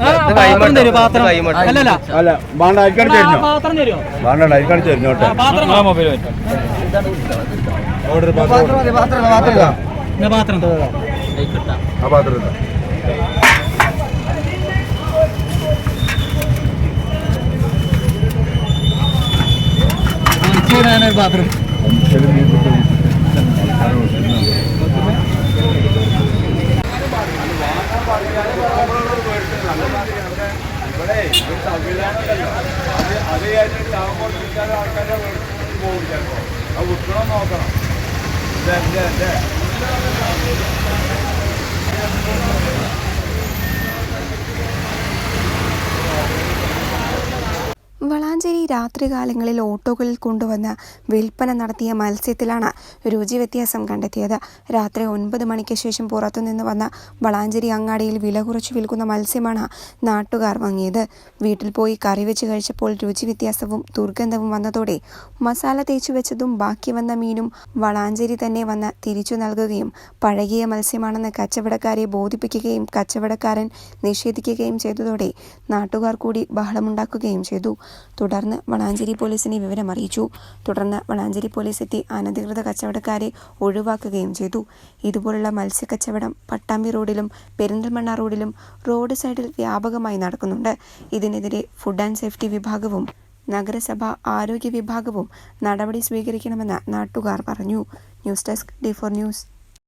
ആ, പാത്രം തരൂ പാത്രം? അല്ലല്ല. അല്ല പാത്രം തരുമോ പാത്രം മൊബൈൽ ഓർഡർ പാത്രം പാത്രം ആ പാത്രം ഇതാ. പാത്രം ഒരു സംവിധാനമല്ലല്ലോ. അത് അത് വിചാരിച്ചിട്ട് ചാവുമ്പോൾ വിളിച്ചാൽ ആൾക്കാരെ പോകും ചിലപ്പോൾ അത് വിൽക്കണം നോക്കണം വളാഞ്ചേരി രാത്രികാലങ്ങളിൽ ഓട്ടോകളിൽ കൊണ്ടുവന്ന് വിൽപ്പന നടത്തിയ മത്സ്യത്തിലാണ് രുചി വ്യത്യാസം കണ്ടെത്തിയത്. രാത്രി ഒൻപത് മണിക്ക് ശേഷം പുറത്തുനിന്ന് വന്ന വളാഞ്ചേരി അങ്ങാടിയിൽ വില കുറച്ച് വിൽക്കുന്ന മത്സ്യമാണ് നാട്ടുകാർ വാങ്ങിയത്. വീട്ടിൽ പോയി കറി വെച്ച് കഴിച്ചപ്പോൾ രുചി വ്യത്യാസവും ദുർഗന്ധവും വന്നതോടെ മസാല തേച്ചു വെച്ചതും ബാക്കി വന്ന മീനും വളാഞ്ചേരി തന്നെ വന്ന് തിരിച്ചു നൽകുകയും പഴകിയ മത്സ്യമാണെന്ന് കച്ചവടക്കാരെ ബോധിപ്പിക്കുകയും കച്ചവടക്കാരൻ നിഷേധിക്കുകയും ചെയ്തതോടെ നാട്ടുകാർ കൂടി ബഹളമുണ്ടാക്കുകയും ചെയ്തു. തുടർന്ന് വളാഞ്ചേരി പോലീസിനെ വിവരം അറിയിച്ചു. തുടർന്ന് വളാഞ്ചേരി പോലീസ് എത്തി അനധികൃത കച്ചവടക്കാരെ ഒഴിവാക്കുകയും ചെയ്തു. ഇതുപോലുള്ള മത്സ്യക്കച്ചവടം പട്ടാമ്പി റോഡിലും പെരിന്തൽമണ്ണ റോഡിലും റോഡ് സൈഡിൽ വ്യാപകമായി നടക്കുന്നുണ്ട്. ഇതിനെതിരെ ഫുഡ് ആൻഡ് സേഫ്റ്റി വിഭാഗവും നഗരസഭ ആരോഗ്യ വിഭാഗവും നടപടി സ്വീകരിക്കണമെന്ന് നാട്ടുകാർ പറഞ്ഞു. News desk D four news.